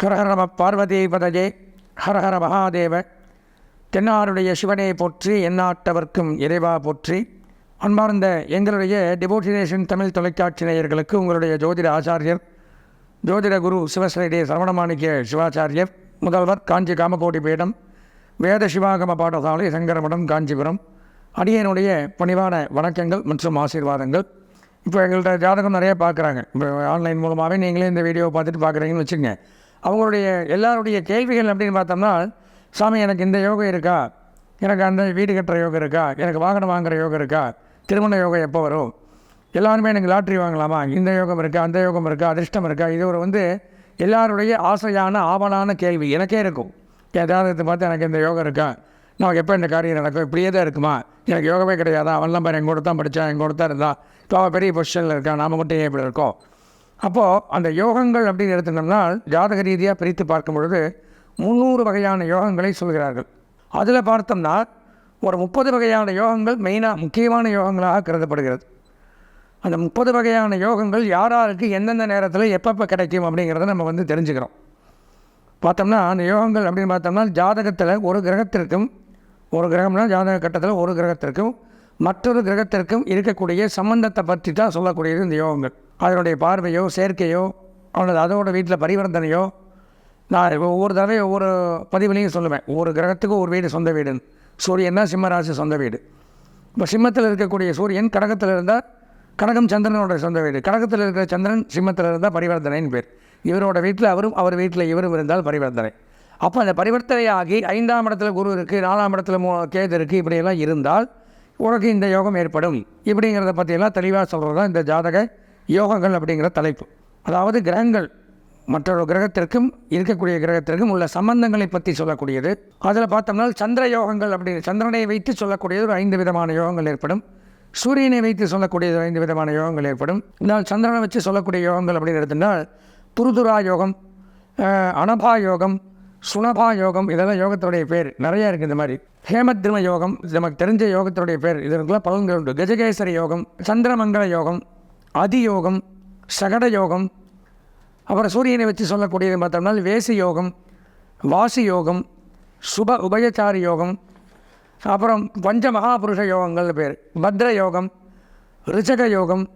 கரஹரம பார்வதி பதஜே ஹரஹர மகாதேவ தென்னாருடைய சிவனை போற்றி எந்நாட்டவர்க்கும் இறைவா போற்றி. அன்பார்ந்த எங்களுடைய டிவோட்டினேஷன் தமிழ் தொலைக்காட்சி நேயர்களுக்கு உங்களுடைய ஜோதிட ஆச்சாரியர் ஜோதிட குரு சிவஸ்ரீடே சரவணமாணிக்க சிவாச்சாரியர் முதல்வர் காஞ்சி காமகோடி பீடம் வேத சிவாகம பாடசாலை சங்கரமடம் காஞ்சிபுரம் அடியனுடைய பணிவான வணக்கங்கள் மற்றும் ஆசீர்வாதங்கள். இப்போ எங்கள்கிட்ட ஜாதகம் நிறைய பார்க்குறாங்க. இப்போ ஆன்லைன் மூலமாகவே நீங்களே இந்த வீடியோவை பார்த்துட்டு பார்க்குறீங்கன்னு வச்சுங்க அவங்களுடைய எல்லாருடைய கேள்விகள் அப்படின்னு பார்த்தோம்னா சாமி எனக்கு இந்த யோகம் இருக்கா? எனக்கு அந்த வீடு கட்டுற யோகம் இருக்கா? எனக்கு வாகனம் வாங்குற யோகம் இருக்கா? திருமண யோகம் எப்போ வரும்? எல்லாருமே எனக்கு லாட்ரி வாங்கலாமா? இந்த யோகம் இருக்கா? அந்த யோகம் இருக்கா? அதிர்ஷ்டம் இருக்கா? இது ஒரு வந்து எல்லாருடைய ஆசையான ஆவலான கேள்வி. எனக்கே இருக்கும். ஏதாவது பார்த்து எனக்கு இந்த யோகம் இருக்கா? நமக்கு எப்போ இந்த காரியம் நடக்கும்? இப்படியே தான் இருக்குமா? எனக்கு யோகமே கிடையாதா? அவன்லாம் பாரு எங்கூட தான் படித்தான் எங்கூட தான் இருந்தான். இப்போ அவன் பெரிய பொசிஷனில் இருக்கான். நாம் மட்டும் ஏன் இப்படி இருக்கோம்? அப்போது அந்த யோகங்கள் அப்படின்னு எடுத்துட்டோம்னா ஜாதக ரீதியாக பிரித்து பார்க்கும் பொழுது முந்நூறு வகையான யோகங்களை சொல்கிறார்கள். அதில் பார்த்தோம்னா ஒரு முப்பது வகையான யோகங்கள் மெயினாக முக்கியமான யோகங்களாக கருதப்படுகிறது. அந்த முப்பது வகையான யோகங்கள் யார் யாருக்கு எந்தெந்த நேரத்தில் எப்பப்போ கிடைக்கும் அப்படிங்கிறத நம்ம வந்து தெரிஞ்சுக்கிறோம். பார்த்தோம்னா அந்த யோகங்கள் அப்படின்னு பார்த்தோம்னா ஜாதகத்தில் ஒரு கிரகத்திற்கும் ஒரு கிரகம்னா ஜாதக கட்டத்தில் ஒரு கிரகத்திற்கும் மற்றொரு கிரகத்திற்கும் இருக்கக்கூடிய சம்பந்தத்தை பற்றி தான் சொல்லக்கூடியது இந்த யோகங்கள். அதனுடைய பார்வையோ சேர்க்கையோ அல்லது அதோட வீட்டில் பரிவர்த்தனையோ நான் ஒவ்வொரு தடவையும் ஒவ்வொரு பதிவுலையும் சொல்லுவேன். ஒவ்வொரு கிரகத்துக்கும் ஒரு வீடு சொந்த வீடுன்னு. சூரியன்னா சிம்மராசி சொந்த வீடு. இப்போ சிம்மத்தில் இருக்கக்கூடிய சூரியன் கடகத்தில் இருந்தால் கடகம் சந்திரனோட சொந்த வீடு. கடகத்தில் இருக்கிற சந்திரன் சிம்மத்தில் இருந்தால் பரிவர்த்தனைன்னு பேர். இவரோட வீட்டில் அவரும் அவர் வீட்டில் இவரும் இருந்தால் பரிவர்த்தனை. அப்போ அந்த பரிவர்த்தனை ஆகி ஐந்தாம் இடத்துல குரு இருக்குது நாலாம் இடத்துல மூ கேது இருக்குது இப்படியெல்லாம் இருந்தால் உனக்கு இந்த யோகம் ஏற்படும். இப்படிங்கிறத பற்றியெல்லாம் தெளிவாக சொல்கிறது தான் இந்த ஜாதக யோகங்கள் அப்படிங்கிற தலைப்பு. அதாவது கிரகங்கள் மற்றொரு கிரகத்திற்கும் இருக்கக்கூடிய கிரகத்திற்கும் உள்ள சம்பந்தங்களை பற்றி சொல்லக்கூடியது. அதில் பார்த்தோம்னா சந்திர யோகங்கள் அப்படின்னு சந்திரனை வைத்து சொல்லக்கூடியது ஒரு ஐந்து விதமான யோகங்கள் ஏற்படும். சூரியனை வைத்து சொல்லக்கூடியது ஒரு ஐந்து விதமான யோகங்கள் ஏற்படும். இதனால் சந்திரனை வச்சு சொல்லக்கூடிய யோகங்கள் அப்படின்னு எடுத்துட்டால் துருதுரா யோகம் அனபா யோகம் சுனபா யோகம் இதெல்லாம் யோகத்துடைய பேர். நிறையா இருக்குது இந்த மாதிரி. ஹேமத்ரிம யோகம் இது நமக்கு தெரிஞ்ச யோகத்துடைய பேர். இதற்கெல்லாம் பலன்கள் உண்டு. கஜகேசரி யோகம் சந்திரமங்கல யோகம் அதியோகம் சகட யோகம் அப்புறம் சூரியனை வச்சு சொல்லக்கூடியது பார்த்தோம்னா வேசி யோகம் வாசி யோகம் சுப உபயச்சாரி யோகம் அப்புறம் பஞ்ச மகாபுருஷ யோகங்கள் பேர். பத்ர யோகம் ரிச்சக யோகம்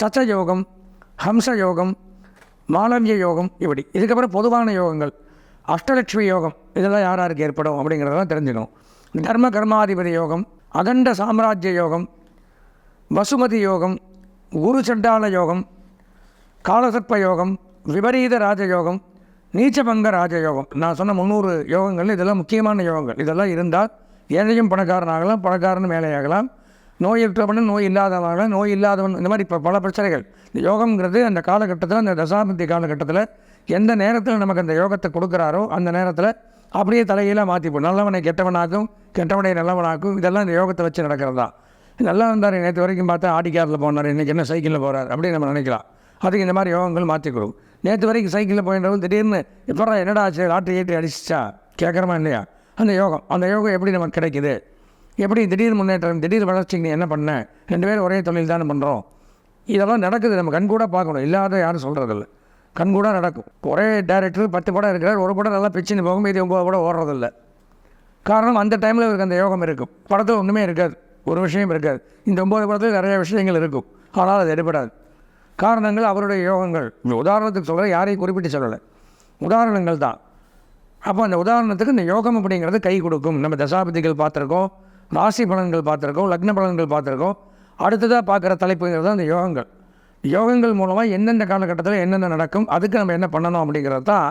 சச்ச யோகம் ஹம்ச யோகம் மாலவிய யோகம் இப்படி. இதுக்கப்புறம் பொதுவான யோகங்கள். அஷ்டலட்சுமி யோகம் இதெல்லாம் யார் யாருக்கு ஏற்படும் அப்படிங்கிறதெல்லாம் தெரிஞ்சுக்கணும். தர்ம கர்மாதிபதி யோகம் அகண்ட சாம்ராஜ்ய யோகம் வசுமதி யோகம் குரு சண்டால யோகம் காலசர்ப்ப யோகம் விபரீத ராஜயோகம் நீச்சபங்க ராஜயோகம். நான் சொன்ன முந்நூறு யோகங்கள் இதெல்லாம் முக்கியமான யோகங்கள். இதெல்லாம் இருந்தால் ஏழையும் பணக்காரன் ஆகலாம் பணக்காரன் மேலேயாகலாம் நோய் இருக்கிறவனும் நோய் இல்லாதவனாகலாம் நோய் இல்லாதவன் இந்த மாதிரி இப்போ பல பிரச்சனைகள். இந்த யோகம்ங்கிறது அந்த காலகட்டத்தில் அந்த தசாபதி காலகட்டத்தில் எந்த நேரத்தில் நமக்கு அந்த யோகத்தை கொடுக்குறாரோ அந்த நேரத்தில் அப்படியே தலையெல்லாம் மாற்றிப்போம் நல்லவனை கெட்டவனாக்கும் கெட்டவனை நல்லவனாக்கும் இதெல்லாம் இந்த யோகத்தை வச்சு நடக்கிறது. தான் நல்லா இருந்தார் நேற்று வரைக்கும் பார்த்தா ஆடி காரில் போனார். இன்றைக்கி என்ன சைக்கிளில் போகிறார் அப்படின்னு நம்ம நினைக்கலாம். அதுக்கு இந்த மாதிரி யோகங்கள் மாற்றிக்கிறோம் நேற்று வரைக்கும் சைக்கிளில் போயின்றவங்க திடீர்னு எப்படா என்னடா ஆச்சு? லாட்டரி ஏற்றி அடிச்சிச்சா? கேட்குறமா இல்லையா? அந்த யோகம். அந்த யோகம் எப்படி நமக்கு கிடைக்குது? எப்படி திடீர் முன்னேற்றம் திடீர் வளர்ச்சிக்கு நீ என்ன பண்ண? ரெண்டு பேரும் ஒரே தொழில் தானே பண்ணுறோம் இதெல்லாம் நடக்குது. நம்ம கண்கூட பார்க்கணும். இல்லாத யாரும் சொல்கிறதில்ல கண்கூட நடக்கும். ஒரே டேரக்டர் பத்து படம் இருக்கிறார் ஒரு படம் நல்லா பிச்சுன்னு போகும் இது ஒம்பது படம் ஓடுறதில்ல. காரணம் அந்த டைமில் இவருக்கு அந்த யோகம் இருக்கும். படத்தில் ஒன்றுமே இருக்காது. ஒரு விஷயம் இருக்காது. இந்த ஒம்பது படத்தில் நிறைய விஷயங்கள் இருக்கும். ஆனால் அது எடுபடாது. காரணங்கள் அவருடைய யோகங்கள். இந்த உதாரணத்துக்கு சொல்கிற யாரையும் குறிப்பிட்டு சொல்லலை. உதாரணங்கள் தான். அப்போ அந்த உதாரணத்துக்கு இந்த யோகம் அப்படிங்கிறது கை கொடுக்கும். நம்ம தசாபதிகள் பார்த்துருக்கோம் ராசி பலன்கள் பார்த்துருக்கோம் லக்ன பலன்கள் பார்த்துருக்கோம். அடுத்ததாக பார்க்குற தலைப்புங்கிறது அந்த யோகங்கள். யோகங்கள் மூலமாக எந்தெந்த காலகட்டத்தில் என்னென்ன நடக்கும் அதுக்கு நம்ம என்ன பண்ணணும் அப்படிங்கிறது தான்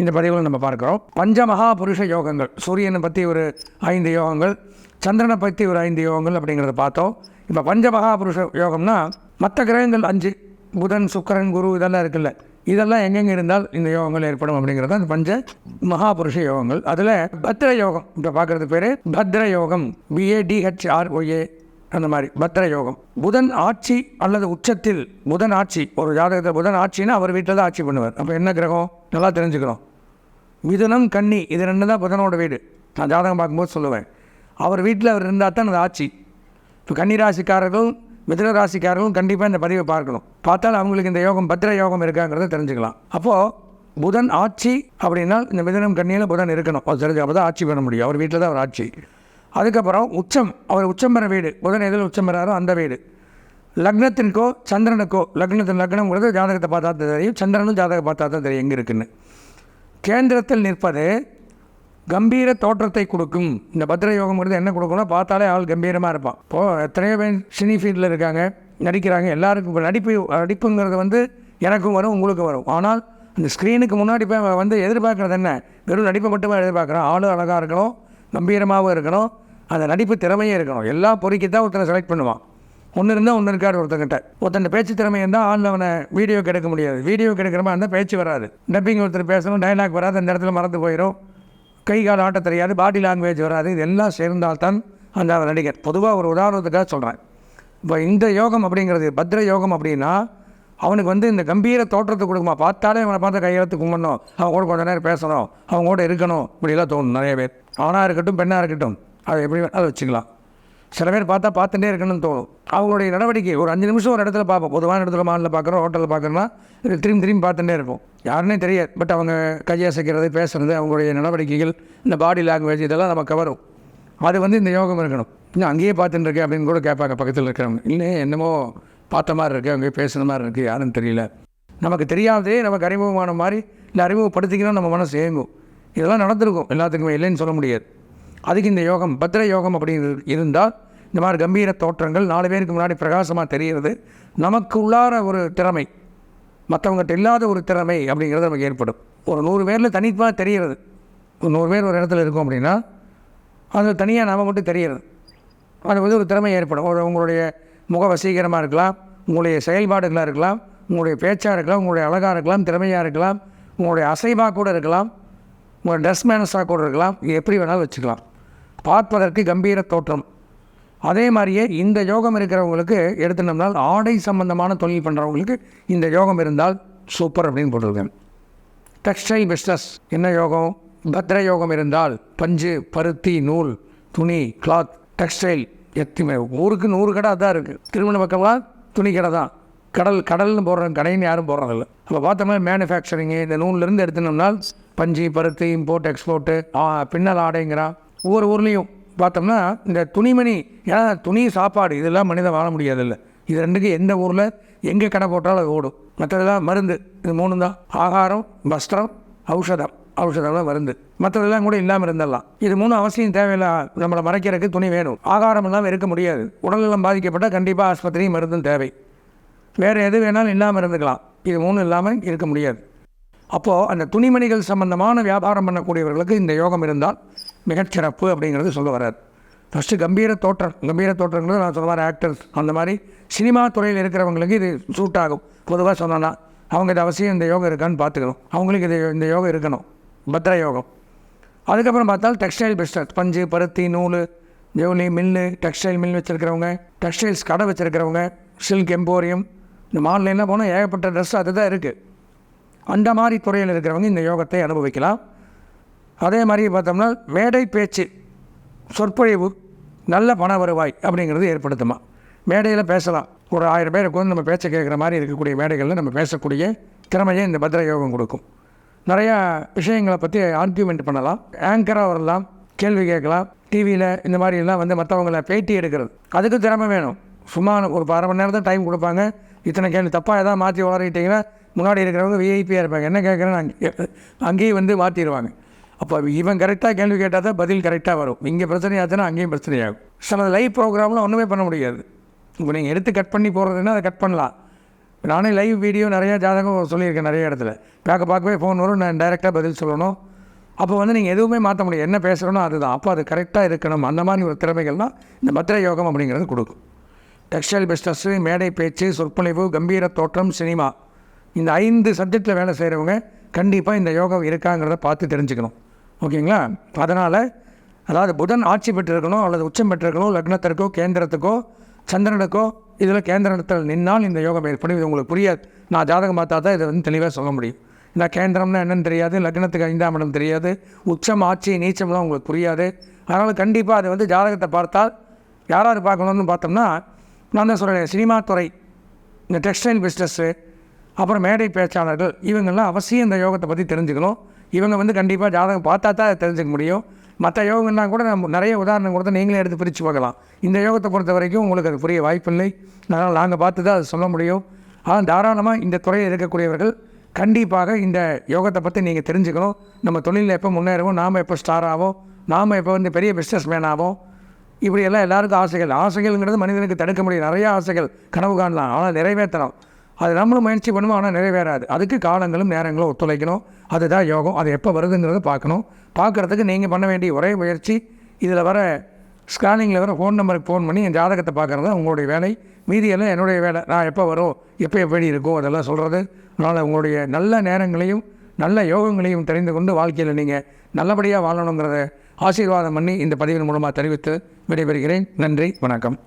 இந்த பதிவில் நம்ம பார்க்குறோம். பஞ்சமகா புருஷ யோகங்கள். சூரியனை பற்றி ஒரு ஐந்து யோகங்கள் சந்திரனை பற்றி ஒரு ஐந்து யோகங்கள் அப்படிங்கிறத பார்த்தோம். இப்போ பஞ்ச மகாபுருஷ யோகம்னா மற்ற கிரகங்கள் அஞ்சு புதன் சுக்கரன் குரு இதெல்லாம் இருக்குல்ல. இதெல்லாம் எங்கெங்கே இருந்தால் இந்த யோகங்கள் ஏற்படும் அப்படிங்கிறது அந்த பஞ்ச மகாபுருஷ யோகங்கள். அதில் பத்ர யோகம் இப்போ பார்க்குறது பேர் பத்ர யோகம். பிஏடிஹெச்ஆர்ஒஏ அந்த மாதிரி பத்ர யோகம். புதன் ஆட்சி அல்லது உச்சத்தில் புதன் ஆட்சி ஒரு ஜாதகத்தில் புதன் ஆட்சின்னா அவர் வீட்டில் தான் ஆட்சி பண்ணுவார். அப்போ என்ன கிரகம்? நல்லா தெரிஞ்சுக்கிறோம் மிதுனம் கன்னி இது ரெண்டு தான் புதனோட வீடு. நான் ஜாதகம் பார்க்கும்போது சொல்லுவேன். அவர் வீட்டில் அவர் இருந்தால் தான் அது ஆட்சி இப்போ கன்னி ராசிக்காரர்களும் ராசிக்காரர்களும் கண்டிப்பாக இந்த பதிவை பார்க்கணும். பார்த்தால் அவங்களுக்கு இந்த யோகம் பத்திர யோகம் இருக்காங்கிறத தெரிஞ்சுக்கலாம். அப்போது புதன் ஆட்சி அப்படின்னா இந்த மிதனம் கண்ணியில் புதன் இருக்கணும். அது தெரிஞ்சு அப்போ தான் ஆட்சி பண்ண முடியும். அவர் வீட்டில் தான் அவர் ஆட்சி. அதுக்கப்புறம் உச்சம் அவர் உச்சம் பெற வீடு. புதன் எதில் உச்சம் பெறாரோ அந்த வீடு. லக்னத்திற்கோ சந்திரனுக்கோ லக்னத்தின் லக்னங்கிறது ஜாதகத்தை பார்த்தா தான் தெரியும். சந்திரனும் ஜாதகம் பார்த்தா தான் தெரியும் எங்கே இருக்குன்னு. கேந்திரத்தில் நிற்பது கம்பீர தோற்றத்தை கொடுக்கும். இந்த பத்திர யோகம்ங்கிறது என்ன கொடுக்கணும் பார்த்தாலே ஆள் கம்பீரமாக இருப்பான். இப்போது எத்தனையோ பேர் சினி ஃபீல்டில் இருக்காங்க நடிக்கிறாங்க எல்லாருக்கும் இப்போ நடிப்பு நடிப்புங்கிறது வந்து எனக்கும் வரும் உங்களுக்கும் வரும். ஆனால் அந்த ஸ்க்ரீனுக்கு முன்னாடி போய் அவன் வந்து எதிர்பார்க்குறது என்ன? வெறும் நடிப்பை மட்டுமே எதிர்பார்க்குறான். ஆளும் அழகாக இருக்கணும் கம்பீரமாகவும் இருக்கணும் அந்த நடிப்பு திறமையே இருக்கணும். எல்லா பொறிக்கு தான் ஒருத்தனை செலக்ட் பண்ணுவான். ஒன்று இருந்தால் ஒன்று இருக்காரு ஒருத்தங்கிட்ட. ஒருத்தன் பேச்சு திறமை இருந்தால் ஆளில் அவனை வீடியோ கிடைக்க முடியாது. வீடியோ கிடைக்கிற மாதிரி இருந்தால் பேச்சு வராது. டப்பிங் ஒருத்தர் பேசணும் டைலாக் வராது அந்த இடத்துல மறந்து போயிடும் கை கால் ஆட்ட தெரியாது பாடி லாங்குவேஜ் வராது. இதெல்லாம் சேர்ந்தால்தான் அந்த நடிகர். பொதுவாக ஒரு உதாரணத்துக்காக சொல்கிறேன் இப்போ இந்த யோகம் அப்படிங்கிறது பத்ர யோகம் அப்படின்னா அவனுக்கு வந்து இந்த கம்பீர தோற்றத்தை கொடுக்குமா? பார்த்தாலே அவனை பார்த்து கையெழுத்து கும்பிடணும் அவன் கூட கொஞ்ச நேரம் பேசணும். அவங்க கூட இருக்கணும். இப்படிலாம் தோணும் நிறைய பேர். ஆணாக இருக்கட்டும் பெண்ணாக இருக்கட்டும். அதை எப்படி வேணாலும் வச்சுக்கலாம். சில பேர் பார்த்தா பார்த்துட்டே இருக்கணும்னு தோணும். அவங்களுடைய நடவடிக்கை ஒரு அஞ்சு நிமிஷம் ஒரு இடத்துல பார்ப்போம். பொதுவான இடத்துல மாலில் பார்க்குறோம் ஹோட்டலில் பார்க்குறோன்னா திரும்பி திரும்பி பார்த்துட்டே இருக்கும் யாருன்னே தெரியாது. பட் அவங்க கையசைக்கிறது பேசுகிறது அவங்களுடைய நடவடிக்கைகள் இந்த பாடி லாங்குவேஜ் இதெல்லாம் நமக்கு கவரும் அது வந்து இந்த யோகம் இருக்கணும். இன்னும் அங்கேயே பார்த்துட்டு இருக்கேன் அப்படின்னு கூட கேட்பாங்க. பக்கத்தில் இருக்கிறவங்க இல்லை என்னமோ பார்த்த மாதிரி இருக்குது அங்கேயே பேசுன மாதிரி இருக்குது யாருன்னு தெரியல. நமக்கு தெரியாதே நமக்கு அறிமுகமான மாதிரி இல்லை அறிமுகப்படுத்திக்கணும் நம்ம மனசு ஏங்கும். இதெல்லாம் நடந்திருக்கும். எல்லாத்துக்குமே இல்லைன்னு சொல்ல முடியாது. அதுக்கு இந்த யோகம் பத்ர யோகம் அப்படிங்கிறது இருந்தால் இந்த மாதிரி கம்பீர தோற்றங்கள் நாலு பேருக்கு முன்னாடி பிரகாசமாக தெரிகிறது. நமக்கு உள்ளார ஒரு திறமை மற்றவங்ககிட்ட இல்லாத ஒரு திறமை அப்படிங்கிறது நமக்கு ஏற்படும். ஒரு நூறு பேரில் தனிப்பாக தெரிகிறது. ஒரு நூறு பேர் ஒரு இடத்துல இருக்கோம் அப்படின்னா அது தனியாக நாம் மட்டும் தெரிகிறது. அது வந்து ஒரு திறமை ஏற்படும். ஒரு உங்களுடைய முக வசீகரமாக இருக்கலாம் உங்களுடைய செயல்பாடுகளாக இருக்கலாம் உங்களுடைய பேச்சாக இருக்கலாம் உங்களுடைய அழகாக இருக்கலாம் திறமையாக இருக்கலாம் உங்களுடைய அசைவாக கூட இருக்கலாம் உங்கள் ட்ரெஸ் மேனஸாக கூட இருக்கலாம். எப்படி வேணாலும் வச்சுக்கலாம். பார்ப்பதற்கு கம்பீர தோற்றம். அதே மாதிரியே இந்த யோகம் இருக்கிறவங்களுக்கு எடுத்துனோம்னால் ஆடை சம்பந்தமான தொழில் பண்ணுறவங்களுக்கு இந்த யோகம் இருந்தால் சூப்பர் அப்படின்னு போட்டிருக்கேன். டெக்ஸ்டைல் பிஸ்னஸ் என்ன யோகம்? பத்ர யோகம் இருந்தால் பஞ்சு பருத்தி நூல் துணி கிளாத் டெக்ஸ்டைல் எத்தனை ஊருக்கு நூறு கடை அதான் இருக்குது திருமண பக்கம்லாம் துணி கடை தான். கடல் கடல்னு போடுற கடைன்னு யாரும் போடுறதில்ல. அப்போ பார்த்தோம்னா மேனுஃபேக்சரிங்கு இந்த நூல்லேருந்து எடுத்துனோம்னால் பஞ்சு பருத்தி இம்போர்ட் எக்ஸ்போர்ட்டு பின்னல் ஆடைங்கிறான். ஒவ்வொரு ஊர்லேயும் பார்த்தோம்னா இந்த துணிமணி ஏன்னா துணி சாப்பாடு இதெல்லாம் மனிதன் வாழ முடியாதில்ல. இது ரெண்டுக்கு எந்த ஊரில் எங்கே கடை போட்டாலும் அது ஓடும். மற்றதெல்லாம் மருந்து. இது மூணு தான். ஆகாரம் வஸ்திரம் ஔஷதம். ஔஷதம்லாம் மருந்து. மற்றதெல்லாம் கூட இல்லாமல் இருந்துடலாம். இது மூணு அவசியம் தேவையில்லை. நம்மளை மறைக்கிறதுக்கு துணி வேணும். ஆகாரம் இல்லாமல் இருக்க முடியாது. உடல்நலம் பாதிக்கப்பட்டால் கண்டிப்பாக ஆஸ்பத்திரியும் மருந்தும் தேவை. வேறு எது வேணாலும் இல்லாமல் இருந்துக்கலாம். இது மூணும் இல்லாமல் இருக்க முடியாது. அப்போது அந்த துணிமணிகள் சம்பந்தமான வியாபாரம் பண்ணக்கூடியவர்களுக்கு இந்த யோகம் இருந்தால் மிகச்சிறப்பு அப்படிங்கிறது சொல்ல வராது ஃபஸ்ட்டு கம்பீர தோற்றம். கம்பீர தோற்றங்கிறது நான் சொன்ன மாதிரி ஆக்டர்ஸ் அந்த மாதிரி சினிமா துறையில் இருக்கிறவங்களுக்கு இது சூட் ஆகும். பொதுவாக சொன்னோன்னா அவங்க இது அவசியம் இந்த யோகம் இருக்கான்னு பார்த்துக்கணும். அவங்களுக்கு இது இந்த யோகம் இருக்கணும். பத்ர யோகம். அதுக்கப்புறம் பார்த்தால் டெக்ஸ்டைல் பிஸ்னஸ் பஞ்சு பருத்தி நூல் ஜவுளி மில்லு டெக்ஸ்டைல் மில் வச்சுருக்கிறவங்க டெக்ஸ்டைல்ஸ் கடை வச்சுருக்கிறவங்க சில்க் எம்போரியம் இந்த மால்லாம் போனால் ஏகப்பட்ட ட்ரெஸ் அதுதான் இருக்குது அந்த மாதிரி துறையில் இருக்கிறவங்க இந்த யோகத்தை அனுபவிக்கலாம். அதே மாதிரி பார்த்தோம்னா மேடை பேச்சு சொற்பொழிவு நல்ல பண வருவாய் அப்படிங்கிறது ஏற்படுத்துமா. மேடையில் பேசலாம். ஒரு ஆயிரம் பேருக்கு வந்து நம்ம பேச்ச கேட்குற மாதிரி இருக்கக்கூடிய மேடைகளில் நம்ம பேசக்கூடிய திறமையை இந்த பத்ர யோகம் கொடுக்கும். நிறையா விஷயங்களை பற்றி ஆர்கியூமெண்ட் பண்ணலாம். ஆங்கராக வரலாம் கேள்வி கேட்கலாம். டிவியில் இந்த மாதிரிலாம் வந்து மற்றவங்கள பேட்டி எடுக்கிறது. அதுக்கு திறமை வேணும். சும்மா ஒரு அரை மணி நேரம் தான் டைம் கொடுப்பாங்க. இத்தனை கேள்வி தப்பாக எதாவது மாற்றி வளரிட்டிங்கன்னா முன்னாடி இருக்கிறவங்க விஐபியாக இருப்பாங்க. என்ன கேட்குறேன்னு அங்கே அங்கேயும் வந்து மாற்றிடுவாங்க அப்போ இவன் கரெக்டாக கேள்வி கேட்டால் தான் பதில் கரெக்டாக வரும். இங்கே பிரச்சனை ஆச்சுன்னா அங்கேயும் பிரச்சனையாகும். சில லைவ் ப்ரோக்ராம்லாம் ஒன்றுமே பண்ண முடியாது. இப்போ நீங்கள் எடுத்து கட் பண்ணி போடுறதுன்னா அதை கட் பண்ணலாம். நானே லைவ் வீடியோ நிறையா ஜாதகம் சொல்லியிருக்கேன் நிறைய இடத்துல. பார்க்க பார்க்கவே ஃபோன் வரும் நான் டைரெக்டாக பதில் சொல்லணும். அப்போ வந்து நீங்கள் எதுவுமே மாற்ற முடியாது. என்ன பேசுகிறனோ அதுதான். அப்போ அது கரெக்டாக இருக்கணும். அந்த மாதிரி ஒரு திறமைகள்லாம் இந்த பத்திர யோகம் அப்படிங்கிறது கொடுக்கும். டெக்ஸ்டைல் பிஸ்னஸ்ஸு மேடை பேச்சு சொற்பொழிவு கம்பீர தோற்றம் சினிமா. இந்த ஐந்து சப்ஜெக்டில் வேலை செய்கிறவங்க கண்டிப்பாக இந்த யோகம் இருக்காங்கிறத பார்த்து தெரிஞ்சுக்கணும். ஓகேங்களா? அதனால் அதாவது புதன் ஆட்சி பெற்றிருக்கணும் அல்லது உச்சம் பெற்றிருக்கணும் லக்னத்திற்கோ கேந்திரத்துக்கோ சந்திரனுக்கோ இதில் கேந்திரத்தில் நின்னால் இந்த யோகம் ஏற்படும். இது உங்களுக்கு புரியாது. நான் ஜாதகம் பார்த்தா தான் இதை வந்து தெளிவாக சொல்ல முடியும். இந்த கேந்திரம்னா என்னென்னு தெரியாது லக்னத்துக்கு ஐந்தாம் இடம் தெரியாது உச்சம் ஆட்சி நீச்சம்லாம் உங்களுக்கு புரியாது. அதனால் கண்டிப்பாக அதை வந்து ஜாதகத்தை பார்த்தால் யார் யார் பார்க்கணும்னு பார்த்தோம்னா நான் தான் சொல்கிறேன் சினிமா துறை இந்த டெக்ஸ்டைல் பிஸ்னஸ்ஸு அப்புறம் மேடை பேச்சாளர்கள் இவங்கெல்லாம் அவசியம் இந்த யோகத்தை பற்றி தெரிஞ்சுக்கணும். இவங்க வந்து கண்டிப்பாக ஜாதகம் பார்த்தா தான் தெரிஞ்சுக்க முடியும். மற்ற யோகம்னா கூட நம்ம நிறைய உதாரணம் கொடுத்து நீங்களே எடுத்து பிரித்து பார்க்கலாம் இந்த யோகத்தை பொறுத்த வரைக்கும் உங்களுக்கு அது புரிய வாய்ப்பில்லை. அதனால் நாங்கள் பார்த்து தான் அதை சொல்ல முடியும். ஆனால் தாராளமாக இந்த துறையில் இருக்கக்கூடியவர்கள் கண்டிப்பாக இந்த யோகத்தை பற்றி நீங்கள் தெரிஞ்சுக்கணும். நம்ம தொழிலில் எப்போ முன்னேறவோ நாம் எப்போ ஸ்டார் ஆகும் நாம் எப்போ வந்து பெரிய பிஸ்னஸ் மேன் ஆகும் இப்படியெல்லாம் எல்லாருக்கும் ஆசைகள். ஆசைகள்ங்கிறது மனிதனுக்கு தடுக்க முடியும். நிறைய ஆசைகள். கனவு காணலாம். ஆனால் நிறைவேற்றணும் அது நம்மளும் முயற்சி பண்ணுவோம் ஆனால் நிறைவேறாது. அதுக்கு காலங்களும் நேரங்களும் ஒத்துழைக்கணும். அதுதான் யோகம். அது எப்போ வருதுங்கிறத பார்க்கணும். பார்க்குறதுக்கு நீங்கள் பண்ண வேண்டிய ஒரே முயற்சி இதில் வர ஸ்கேனிங்கில் வர ஃபோன் நம்பருக்கு ஃபோன் பண்ணி என் ஜாதகத்தை பார்க்குறது தான் உங்களுடைய வேலை. மீதியெல்லாம் என்னுடைய வேலை. நான் எப்போ வரும் எப்போ எப்படி இருக்கும் அதெல்லாம் சொல்கிறது அதனால் உங்களுடைய நல்ல நேரங்களையும் நல்ல யோகங்களையும் தெரிந்து கொண்டு வாழ்க்கையில் நீங்கள் நல்லபடியாக வாழணுங்கிறத ஆசீர்வாதம் பண்ணி இந்த பதிவின் மூலமாக தெரிவித்து விடைபெறுகிறேன். நன்றி வணக்கம்.